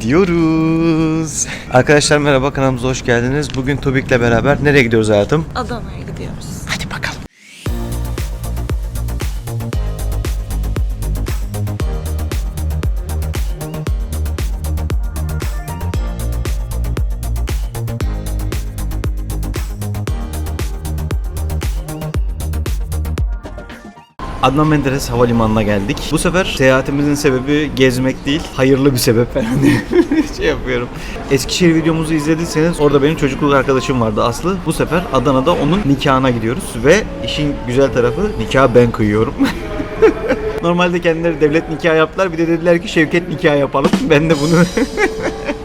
Gidiyoruz. Arkadaşlar merhaba kanalımıza hoş geldiniz. Bugün Tobik'le beraber nereye gidiyoruz hayatım? Adana'ya gidiyoruz. Adnan Menderes Havalimanı'na geldik. Bu sefer seyahatimizin sebebi gezmek değil, hayırlı bir sebep falan şey yapıyorum. Eskişehir videomuzu izlediyseniz orada benim çocukluk arkadaşım vardı Aslı. Bu sefer Adana'da onun nikahına gidiyoruz ve işin güzel tarafı nikahı ben kıyıyorum. Normalde kendileri devlet nikahı yaptılar. Bir de dediler ki Şevket nikahı yapalım. Ben de bunu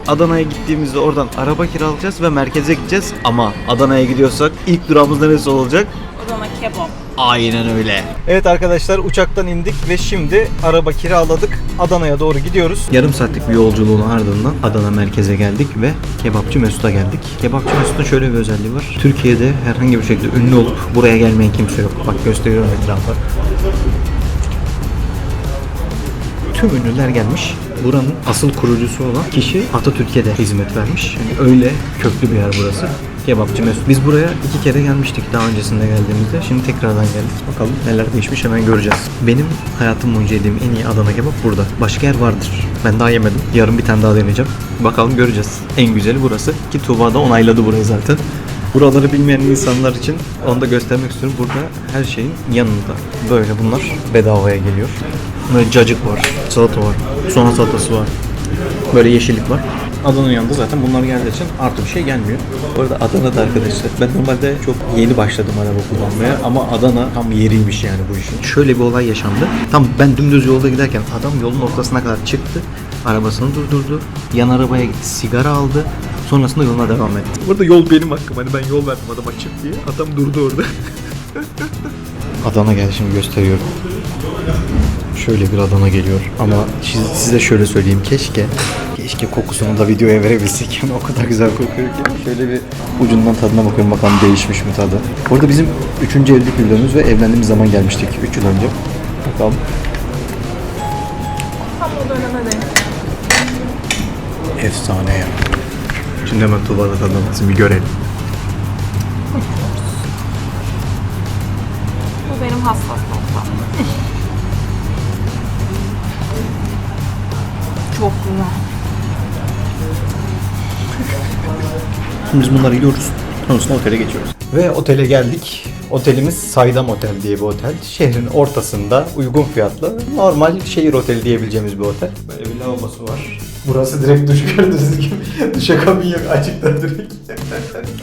Adana'ya gittiğimizde oradan araba kiralayacağız ve merkeze gideceğiz. Ama Adana'ya gidiyorsak ilk durağımız neresi olacak? Adana kebap. Aynen öyle. Evet arkadaşlar uçaktan indik ve şimdi araba kiraladık. Adana'ya doğru gidiyoruz. Yarım saatlik bir yolculuğun ardından Adana merkeze geldik ve Kebapçı Mesut'a geldik. Kebapçı Mesut'un şöyle bir özelliği var. Türkiye'de herhangi bir şekilde ünlü olup buraya gelmeyen kimse yok. Bak gösteriyorum etrafa. Tüm ünlüler gelmiş. Buranın asıl kurucusu olan kişi Atatürk'e de hizmet vermiş. Yani öyle köklü bir yer burası. Kebapçı Mesut. Biz buraya iki kere gelmiştik daha öncesinde geldiğimizde. Şimdi tekrardan geldik. Bakalım neler değişmiş hemen göreceğiz. Benim hayatım boyunca yediğim en iyi Adana kebap burada. Başka yer vardır. Ben daha yemedim. Yarın bir tane daha deneyeceğim. Bakalım göreceğiz. En güzeli burası. Ki Tuğba da onayladı burayı zaten. Buraları bilmeyen insanlar için onu da göstermek istiyorum. Burada her şeyin yanında. Böyle bunlar bedavaya geliyor. Böyle cacık var, salata var, soğan salatası var. Böyle yeşillik var. Adana'nın yanında zaten bunlar geldiği için artı bir şey gelmiyor. Bu arada Adana'da arkadaşlar ben normalde çok yeni başladım araba kullanmaya ama Adana tam yeriymiş yani bu işin. Şöyle bir olay yaşandı. Tam ben dümdüz yolda giderken adam yolun ortasına kadar çıktı. Arabasını durdurdu. Yan arabaya gitti. Sigara aldı. Sonrasında yoluna devam etti. Burada yol benim hakkım. Hani ben yol verdim adama çık diye. Adam durdu orada. Adana gel şimdi gösteriyorum. Şöyle bir Adana geliyor ama siz- size şöyle söyleyeyim keşke keşke kokusunu da videoya verebilsek o kadar güzel kokuyor ki. Şöyle bir ucundan tadına bakıyorum bakalım değişmiş mi tadı. Orada bizim 3. evlilik yıldönümüz ve evlendiğimiz zaman gelmiştik 3 yıl önce. Bakalım. Tam o. Efsane ya. Şimdi hemen Tuğba'da tadına baksın bir görelim. Bu benim hassas noktam. Çok güzel. Biz bunları yiyoruz. Sonrasında otele geçiyoruz. Ve otele geldik. Otelimiz Saydam Otel diye bir otel. Şehrin ortasında uygun fiyatlı normal şehir oteli diyebileceğimiz bir otel. Böyle bir lavabosu var. Burası direkt duş gördüğünüz gibi. Duşa kabin yok açıkta direkt.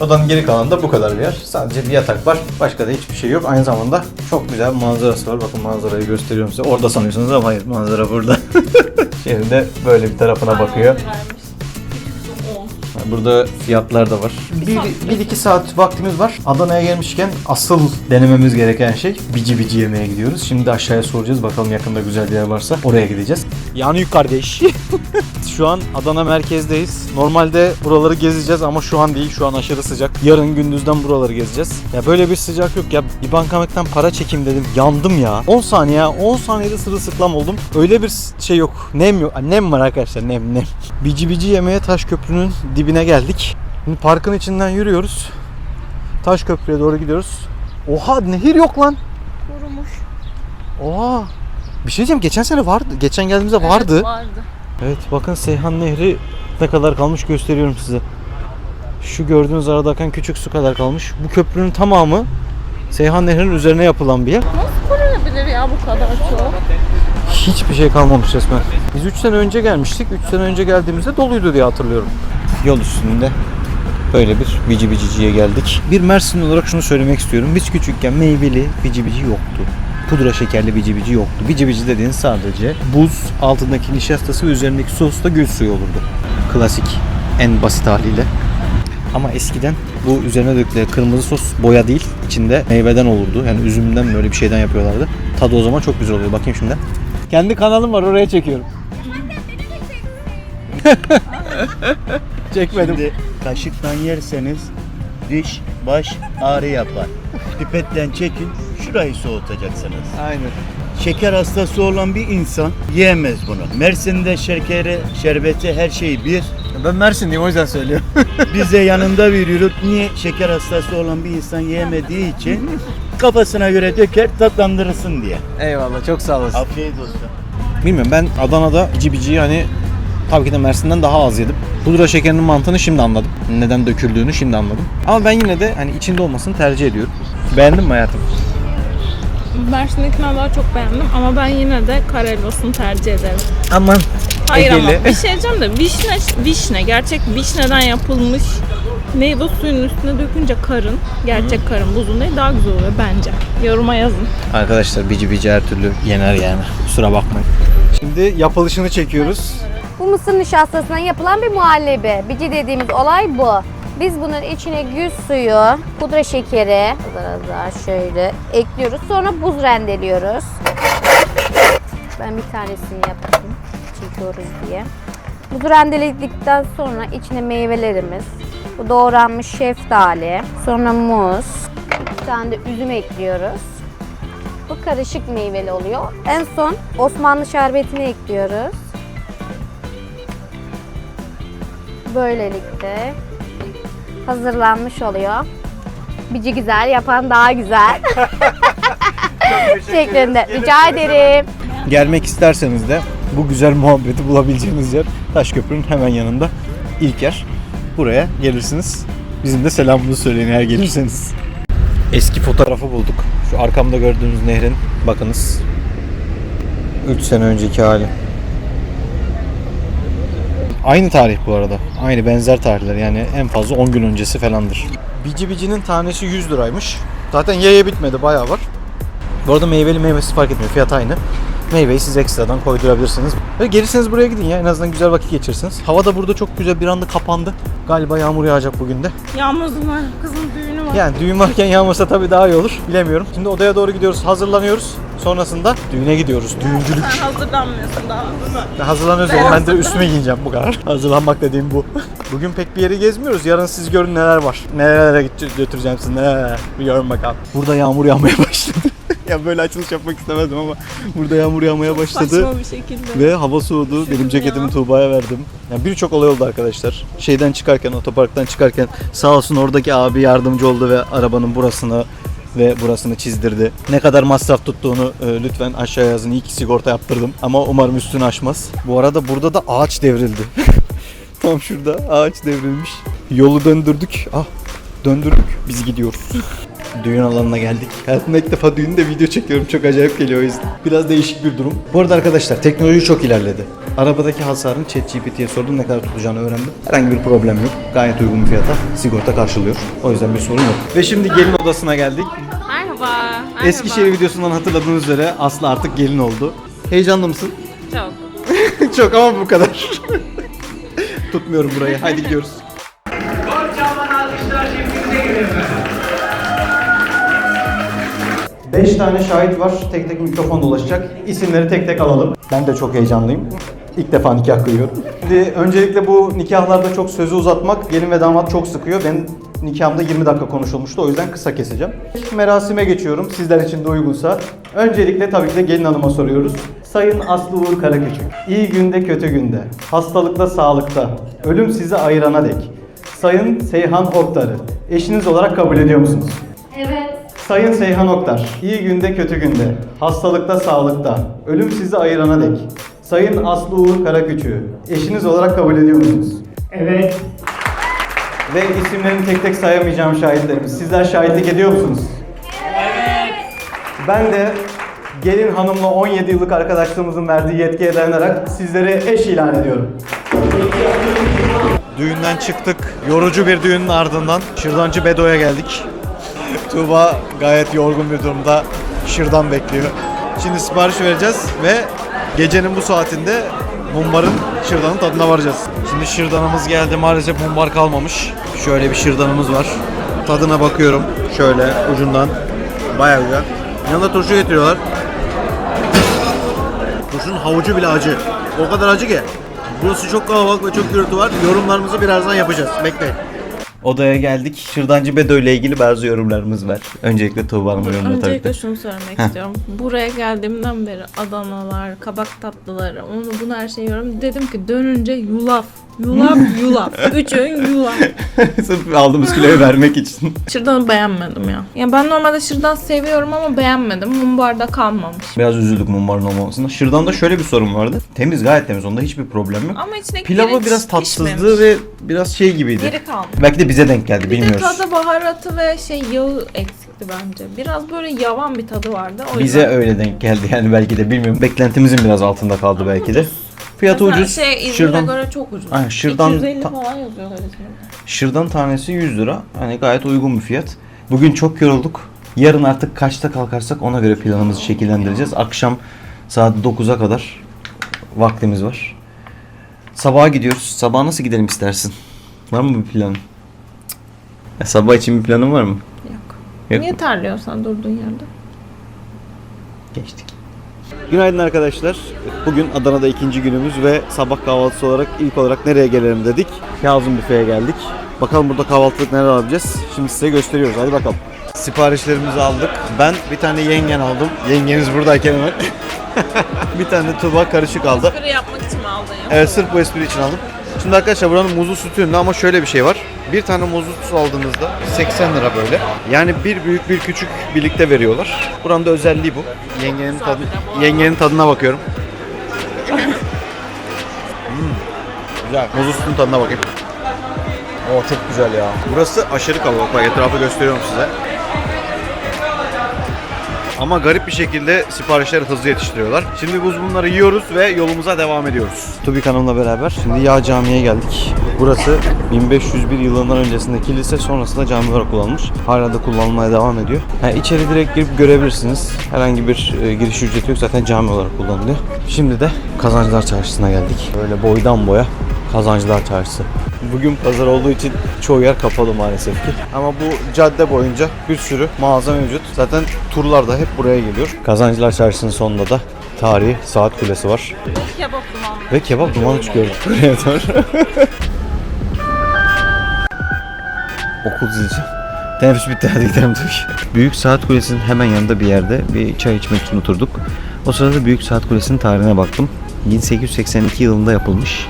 Odanın geri kalanında bu kadar bir yer. Sadece bir yatak var. Başka da hiçbir şey yok. Aynı zamanda çok güzel bir manzarası var. Bakın manzarayı gösteriyorum size. Orada sanıyorsunuz ama hayır manzara burada. Şehrin de böyle bir tarafına bakıyor. Burada fiyatlar da var. Bir, bir iki saat vaktimiz var. Adana'ya gelmişken asıl denememiz gereken şey bici bici yemeye gidiyoruz. Şimdi aşağıya soracağız bakalım yakında güzel bir yer varsa oraya gideceğiz. Yanıyor kardeş. şu an Adana merkezdeyiz. Normalde buraları gezeceğiz ama şu an değil. Şu an aşırı sıcak. Yarın gündüzden buraları gezeceğiz. Ya böyle bir sıcak yok ya. Bir bankamaktan para çekeyim dedim. Yandım ya. 10 saniye 10 saniyede sırılsıklam oldum. Öyle bir şey yok. Nem yok. Nem var arkadaşlar nem nem. Bici bici yemeye taş köprünün dibine geldik. Şimdi parkın içinden yürüyoruz. Taş köprüye doğru gidiyoruz. Oha nehir yok lan. Kurumuş. Oha. Bir şey diyeceğim geçen sene vardı. Geçen geldiğimizde vardı. Evet, vardı. Evet bakın Seyhan Nehri ne kadar kalmış gösteriyorum size. Şu gördüğünüz arada akan küçük su kadar kalmış. Bu köprünün tamamı Seyhan Nehri'nin üzerine yapılan bir yer. Nasıl korunabilir ya bu kadar çok? Hiçbir şey kalmamış resmen. Biz 3 sene önce gelmiştik. 3 sene önce geldiğimizde doluydu diye hatırlıyorum. Yol üstünde böyle bir bici biciciye geldik. Bir Mersin olarak şunu söylemek istiyorum. Biz küçükken meyveli bici bici yoktu. Pudra şekerli bici bici yoktu. Bici bici dediğin sadece buz, altındaki nişastası ve üzerindeki sos da gül suyu olurdu. Klasik, en basit haliyle. Ama eskiden bu üzerine dökülen kırmızı sos boya değil, içinde meyveden olurdu. Yani üzümden böyle bir şeyden yapıyorlardı. Tadı o zaman çok güzel oluyor. Bakayım şimdi. Kendi kanalım var oraya çekiyorum. Çekmedim. Şimdi kaşıktan yerseniz diş, baş ağrı yapar. Pipetten çekin, şurayı soğutacaksınız. Aynen. şeker hastası olan bir insan yiyemez bunu. Mersin'de şekeri, şerbeti her şey bir. Ben Mersinliyim o yüzden söylüyorum. Biz de yanında veriyoruz. Niye şeker hastası olan bir insan yiyemediği için kafasına göre döker tatlandırırsın diye. Eyvallah çok sağ olasın. Afiyet olsun. Bilmiyorum ben Adana'da bici biciyi hani tabii ki de Mersin'den daha az yedim. Pudra şekerinin mantığını şimdi anladım. Neden döküldüğünü şimdi anladım. Ama ben yine de hani içinde olmasını tercih ediyorum. Beğendin mi hayatım? Mersin'dekinden daha çok beğendim ama ben yine de Karelos'unu tercih ederim. Aman. Hayır ama Egeli. bir şey diyeceğim de vişne, vişne gerçek vişneden yapılmış meyve suyunun üstüne dökünce karın, gerçek karın buzun değil daha güzel oluyor bence. Yoruma yazın. Arkadaşlar bici bici her türlü yener yani. Kusura bakmayın. Şimdi yapılışını çekiyoruz. Bu mısır nişastasından yapılan bir muhallebi. Bici dediğimiz olay bu. Biz bunun içine güz suyu, pudra şekeri, biraz daha şöyle ekliyoruz. Sonra buz rendeliyoruz. Ben bir tanesini yapayım. Çekiyoruz diye. Buzu rendeledikten sonra içine meyvelerimiz, bu doğranmış şeftali, sonra muz, bir tane de üzüm ekliyoruz. Bu karışık meyveli oluyor. En son Osmanlı şerbetini ekliyoruz. Böylelikle hazırlanmış oluyor. Bici güzel, yapan daha güzel. Şeklinde. Rica ederim. Gelmek isterseniz de bu güzel muhabbeti bulabileceğiniz yer Taşköprü'nün hemen yanında ilk yer. Buraya gelirsiniz. Bizim de selamımızı söyleyin eğer gelirseniz. Eski fotoğrafı bulduk. Şu arkamda gördüğünüz nehrin bakınız. 3 sene önceki hali. Aynı tarih bu arada. Aynı benzer tarihler yani en fazla 10 gün öncesi falandır. Bici bicinin tanesi 100 liraymış. Zaten ye ye bitmedi bayağı var. Bu arada meyveli meyvesiz fark etmiyor. Fiyat aynı. Meyveyi siz ekstradan koydurabilirsiniz. Ve gelirseniz buraya gidin ya. En azından güzel vakit geçirirsiniz. Hava da burada çok güzel bir anda kapandı. Galiba yağmur yağacak bugün de. Yağmur'un var, kızın düğünü var. Yani düğün varken yağmasa tabii daha iyi olur. Bilemiyorum. Şimdi odaya doğru gidiyoruz. Hazırlanıyoruz. Sonrasında düğüne gidiyoruz. Düğüncülük. Sen hazırlanmıyorsun daha. Ben hazırlanıyoruz oğlum. Ben de üstüme giyineceğim bu kadar. Hazırlanmak dediğim bu. Bugün pek bir yeri gezmiyoruz. Yarın siz görün neler var. Nerelere götüreceğim sizi. Nerelere. Bir görün bakalım. Burada yağmur yağmaya başladı. Ya böyle açılış yapmak istemezdim ama burada yağmur yağmaya başladı. Saçma bir şekilde. Ve hava soğudu. Benim Üşüdüm ceketimi ya. Tuğba'ya verdim. Yani birçok olay oldu arkadaşlar. Şeyden çıkarken, otoparktan çıkarken sağ olsun oradaki abi yardımcı oldu ve arabanın burasını ve burasını çizdirdi. Ne kadar masraf tuttuğunu e, lütfen aşağıya yazın. İyi ki sigorta yaptırdım. Ama umarım üstünü aşmaz. Bu arada burada da ağaç devrildi. Tam şurada ağaç devrilmiş. Yolu döndürdük. Ah döndürdük. Biz gidiyoruz. Düğün alanına geldik. Hayatımda ilk defa düğünde video çekiyorum. Çok acayip geliyor o yüzden. Biraz değişik bir durum. Bu arada arkadaşlar teknoloji çok ilerledi. Arabadaki hasarın ChatGPT'ye sordum ne kadar tutacağını öğrendim. Herhangi bir problem yok. Gayet uygun bir fiyata sigorta karşılıyor. O yüzden bir sorun yok. Ve şimdi gelin odasına geldik. Merhaba. Merhaba. Eskişehir videosundan hatırladığınız üzere Aslı artık gelin oldu. Heyecanlı mısın? Çok. Çok ama bu kadar. Tutmuyorum burayı. Haydi gidiyoruz. Beş tane şahit var. Tek tek mikrofon dolaşacak. İsimleri tek tek alalım. Ben de çok heyecanlıyım. İlk defa nikah kıyıyorum. Şimdi öncelikle bu nikahlarda çok sözü uzatmak gelin ve damat çok sıkıyor. Ben nikahımda 20 dakika konuşulmuştu. O yüzden kısa keseceğim. İlk merasime geçiyorum. Sizler için de uygunsa. Öncelikle tabii ki de gelin hanıma soruyoruz. Sayın Aslı Uğur Karaküçük. İyi günde kötü günde. Hastalıkta sağlıkta. Ölüm sizi ayırana dek. Sayın Seyhan Oktar'ı eşiniz olarak kabul ediyor musunuz? Sayın Seyhan Oktar, iyi günde kötü günde, hastalıkta sağlıkta, ölüm sizi ayırana dek. Sayın Aslı Uğur Karaküçü, eşiniz olarak kabul ediyor musunuz? Evet. Ve isimlerini tek tek sayamayacağım şahitlerimiz. Sizler şahitlik ediyor musunuz? Evet. Ben de gelin hanımla 17 yıllık arkadaşlığımızın verdiği yetkiye dayanarak sizleri eş ilan ediyorum. Düğünden çıktık. Yorucu bir düğünün ardından Şırdancı Bedo'ya geldik. Tuğba gayet yorgun bir durumda şırdan bekliyor. Şimdi sipariş vereceğiz ve gecenin bu saatinde mumbarın şırdanın tadına varacağız. Şimdi şırdanımız geldi. Maalesef mumbar kalmamış. Şöyle bir şırdanımız var. Tadına bakıyorum. Şöyle ucundan. Bayağı güzel. Yanında turşu getiriyorlar. Turşunun havucu bile acı. O kadar acı ki. Burası çok kalabalık ve çok gürültü var. Yorumlarımızı birazdan yapacağız. Bekleyin. Odaya geldik. Şırdancı Bedo ile ilgili bazı yorumlarımız var. Öncelikle Tuğba Hanım'ın yorumunu tabii Öncelikle ki. şunu söylemek istiyorum. Buraya geldiğimden beri Adanalar, kabak tatlıları, onu bunu her şeyi yiyorum. Dedim ki dönünce yulaf. Yulaf, yulaf. Üç öğün yulaf. Sırf aldığımız kiloyu vermek için. Şırdanı beğenmedim ya. Ya ben normalde şırdan seviyorum ama beğenmedim. Mumbarda kalmamış. Biraz üzüldük mumbarın olmamasına. Şırdan'da şöyle bir sorun vardı. Temiz gayet temiz. Onda hiçbir problem yok. Ama içindeki Pilavı biraz pişmemiş. ve biraz şey gibiydi. Geri kalmış. Belki de bize denk geldi Bir bilmiyoruz. de tadı baharatı ve şey yağı eksikti bence. Biraz böyle yavan bir tadı vardı. O Bize yüzden- öyle denk geldi yani belki de bilmiyorum. Beklentimizin biraz altında kaldı belki de. Fiyatı Mesela ucuz. Şey İzmir'e Şırdan, göre çok ucuz. Aynen, şırdan 250 ta- falan yazıyorlar İzmir'de. şırdan tanesi 100 lira. Hani gayet uygun bir fiyat. Bugün çok yorulduk. Yarın artık kaçta kalkarsak ona göre planımızı şekillendireceğiz. Akşam saat 9'a kadar vaktimiz var. Sabaha gidiyoruz. Sabaha nasıl gidelim istersin? Var mı bir planın? Ya, sabah için bir planın var mı? Yok. Yok Niye mu? terliyorsan durduğun yerde? Geçtik. Günaydın arkadaşlar. Bugün Adana'da ikinci günümüz ve sabah kahvaltısı olarak ilk olarak nereye gelelim dedik. Kazım Büfe'ye geldik. Bakalım burada kahvaltılık neler alacağız. Şimdi size gösteriyoruz. Hadi bakalım. Siparişlerimizi aldık. Ben bir tane yengen aldım. Yengeniz buradayken hemen. bir tane Tuba karışık aldı. Espri yapmak için mi aldın ya? Evet sırf bu espri için aldım. Şimdi arkadaşlar buranın muzlu sütü ünlü ama şöyle bir şey var. Bir tane muzlu süt aldığınızda 80 lira böyle. Yani bir büyük bir küçük birlikte veriyorlar. Buranın da özelliği bu. Yengenin, tadı, yengenin tadına bakıyorum. Hmm, Güzel. Muzlu sütün tadına bakayım. Oo çok güzel ya. Burası aşırı kalabalık. Bak etrafı gösteriyorum size. Ama garip bir şekilde siparişleri hızlı yetiştiriyorlar. Şimdi biz bunları yiyoruz ve yolumuza devam ediyoruz. Tubik Hanım'la beraber şimdi Yağ Camii'ye geldik. Burası 1501 yılından öncesinde kilise sonrasında cami olarak kullanılmış. Hala da kullanılmaya devam ediyor. Yani içeri direkt girip görebilirsiniz. Herhangi bir e, giriş ücreti yok zaten cami olarak kullanılıyor. Şimdi de Kazancılar Çarşısı'na geldik. Böyle boydan boya Kazancılar Çarşısı. Bugün pazar olduğu için çoğu yer kapalı maalesef ki. Ama bu cadde boyunca bir sürü mağaza mevcut. Zaten turlar da hep buraya geliyor. Kazancılar Çarşısı'nın sonunda da tarihi saat kulesi var. Kebap dumanlı. Ve kebap dumanı çıkıyor buraya doğru. Okul zilci. Teneffüs bitti hadi gidelim tabii. Büyük Saat Kulesi'nin hemen yanında bir yerde bir çay içmek için oturduk. O sırada Büyük Saat Kulesi'nin tarihine baktım. 1882 yılında yapılmış.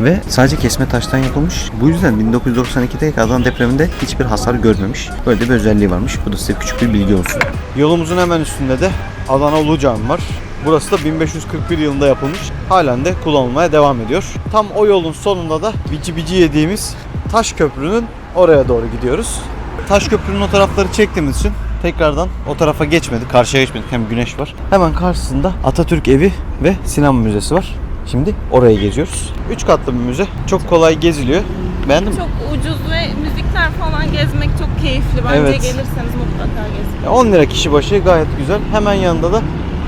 Ve sadece kesme taştan yapılmış. Bu yüzden 1992'de Adana depreminde hiçbir hasar görmemiş. Böyle bir özelliği varmış. Bu da size küçük bir bilgi olsun. Yolumuzun hemen üstünde de Adana Ulu Cami var. Burası da 1541 yılında yapılmış. Halen de kullanılmaya devam ediyor. Tam o yolun sonunda da bici bici yediğimiz Taş Köprü'nün oraya doğru gidiyoruz. Taş Köprü'nün o tarafları çektiğimiz için tekrardan o tarafa geçmedik. Karşıya geçmedik. Hem güneş var. Hemen karşısında Atatürk Evi ve Sinema Müzesi var. Şimdi oraya geziyoruz. 3 katlı bir müze. Çok kolay geziliyor. Beğendin mi? Çok ucuz ve müzikler falan gezmek çok keyifli. Bence Evet. gelirseniz mutlaka gezin. 10 lira kişi başı gayet güzel. Hemen yanında da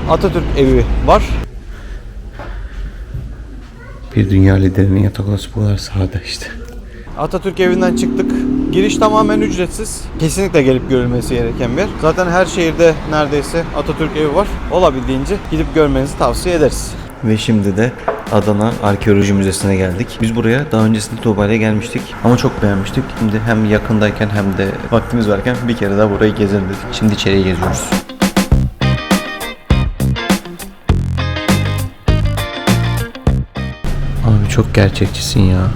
Atatürk evi var. Bir dünya liderinin yatak odası bu kadar sade işte. Atatürk evinden çıktık. Giriş tamamen ücretsiz. Kesinlikle gelip görülmesi gereken bir yer. Zaten her şehirde neredeyse Atatürk evi var. Olabildiğince gidip görmenizi tavsiye ederiz. Ve şimdi de Adana Arkeoloji Müzesi'ne geldik. Biz buraya daha öncesinde Tuğba ile gelmiştik ama çok beğenmiştik. Şimdi hem yakındayken hem de vaktimiz varken bir kere daha burayı gezelim dedik. Şimdi içeriye geziyoruz. Abi çok gerçekçisin ya.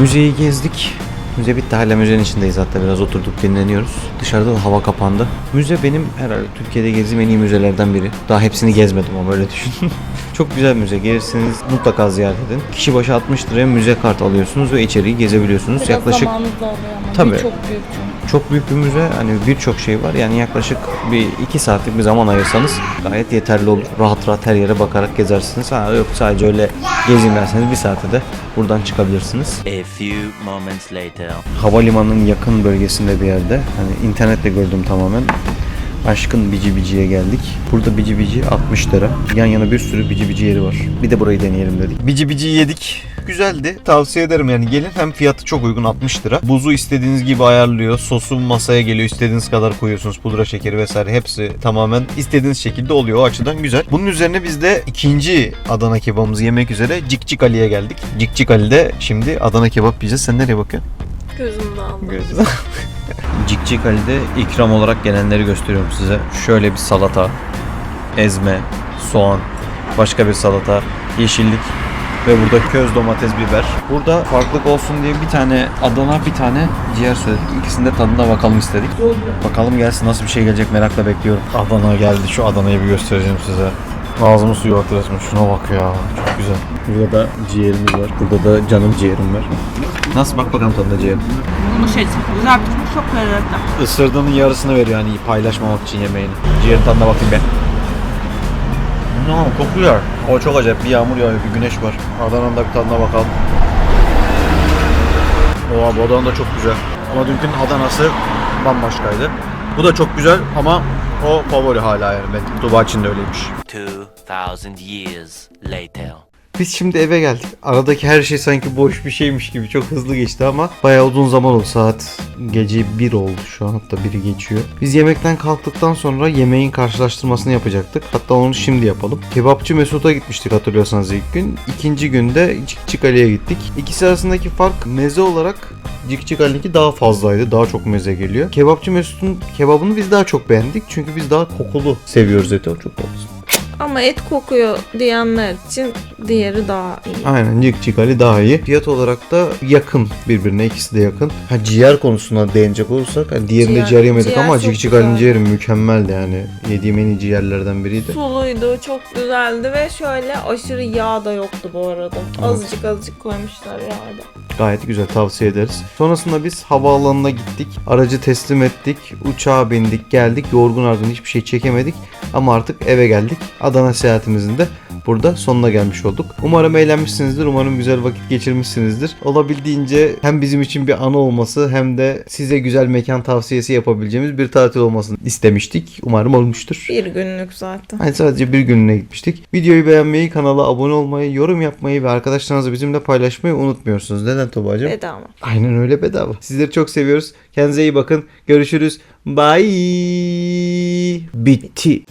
Müzeyi gezdik. Müze bitti. Hala müzenin içindeyiz hatta biraz oturduk dinleniyoruz. Dışarıda da hava kapandı. Müze benim herhalde Türkiye'de gezdiğim en iyi müzelerden biri. Daha hepsini gezmedim ama öyle düşün. Çok güzel müze. Gelirseniz mutlaka ziyaret edin. Kişi başı 60 liraya müze kart alıyorsunuz ve içeriği gezebiliyorsunuz. Biraz Yaklaşık zamanınız da oluyor ama. Tabii. Bir Çok büyük çünkü. çok büyük bir müze. Hani birçok şey var. Yani yaklaşık bir iki saatlik bir zaman ayırsanız gayet yeterli olur. Rahat rahat her yere bakarak gezersiniz. Ha yok sadece öyle gezeyim derseniz bir saate de buradan çıkabilirsiniz. A few moments later. Havalimanının yakın bölgesinde bir yerde. Hani internetle gördüm tamamen. Aşkın Bici Bici'ye geldik. Burada Bici Bici 60 lira. Yan yana bir sürü Bici Bici yeri var. Bir de burayı deneyelim dedik. Bici Bici'yi yedik. Güzeldi. Tavsiye ederim yani gelin. Hem fiyatı çok uygun 60 lira. Buzu istediğiniz gibi ayarlıyor. Sosu masaya geliyor. istediğiniz kadar koyuyorsunuz. Pudra şekeri vesaire hepsi tamamen istediğiniz şekilde oluyor. O açıdan güzel. Bunun üzerine biz de ikinci Adana kebabımızı yemek üzere Cikcik Ali'ye geldik. Cikcik Ali'de şimdi Adana kebap yiyeceğiz. Sen nereye bakıyorsun? Gözümde aldım. Cikcik Ali'de ikram olarak gelenleri gösteriyorum size. Şöyle bir salata, ezme, soğan, başka bir salata, yeşillik ve burada köz domates biber. Burada farklılık olsun diye bir tane Adana bir tane ciğer söyledik. İkisinin de tadına bakalım istedik. Bakalım gelsin nasıl bir şey gelecek merakla bekliyorum. Adana geldi. Şu Adana'yı bir göstereceğim size. Ağzımı suyu aktı resmen. Şuna bak ya. Çok güzel. Burada da ciğerimiz var. Burada da canım ciğerim var. Nasıl bak bakalım tadına ciğerim. Bunu şey güzel pişmiş çok lezzetli. Isırdığının yarısını veriyor hani paylaşmamak için yemeğini. Ciğerin tadına bakayım ben. No, kokuyor. O çok acayip. Bir yağmur yağıyor, bir güneş var. Adana'nın da bir tadına bakalım. Oha bu Adana da çok güzel. Ama dünkün Adana'sı bambaşkaydı. Bu da çok güzel ama o favori hala yani. Ben Tuba için de öyleymiş. 2,000 years later. Biz şimdi eve geldik. Aradaki her şey sanki boş bir şeymiş gibi çok hızlı geçti ama bayağı uzun zaman oldu. Saat gece 1 oldu şu an hatta 1'i geçiyor. Biz yemekten kalktıktan sonra yemeğin karşılaştırmasını yapacaktık. Hatta onu şimdi yapalım. Kebapçı Mesut'a gitmiştik hatırlıyorsanız ilk gün. İkinci günde Cikcik Ali'ye gittik. İkisi arasındaki fark meze olarak Cikcik Ali'ninki daha fazlaydı. Daha çok meze geliyor. Kebapçı Mesut'un kebabını biz daha çok beğendik. Çünkü biz daha kokulu seviyoruz eti. O çok haklısın. Ama et kokuyor diyenler için diğeri daha iyi. Aynen Cikcik Ali daha iyi. Fiyat olarak da yakın birbirine ikisi de yakın. Ha ciğer konusuna değinecek olursak hani diğerinde Ciğer- ciğer, yemedik ciğer ama çok Cikcik güzel. Ali'nin ciğeri mükemmeldi yani. Yediğim en iyi ciğerlerden biriydi. Suluydu, çok güzeldi ve şöyle aşırı yağ da yoktu bu arada. Azıcık azıcık koymuşlar yağı da. Gayet güzel tavsiye ederiz. Sonrasında biz havaalanına gittik. Aracı teslim ettik. Uçağa bindik geldik. Yorgun argın hiçbir şey çekemedik. Ama artık eve geldik. Adana seyahatimizin de burada sonuna gelmiş olduk. Umarım eğlenmişsinizdir. Umarım güzel vakit geçirmişsinizdir. Olabildiğince hem bizim için bir anı olması hem de size güzel mekan tavsiyesi yapabileceğimiz bir tatil olmasını istemiştik. Umarım olmuştur. Bir günlük zaten. Hani sadece bir gününe gitmiştik. Videoyu beğenmeyi, kanala abone olmayı, yorum yapmayı ve arkadaşlarınızla bizimle paylaşmayı unutmuyorsunuz. Neden Tuba'cığım? Bedava. Aynen öyle bedava. Sizleri çok seviyoruz. Kendinize iyi bakın. Görüşürüz. Bye. Bitti.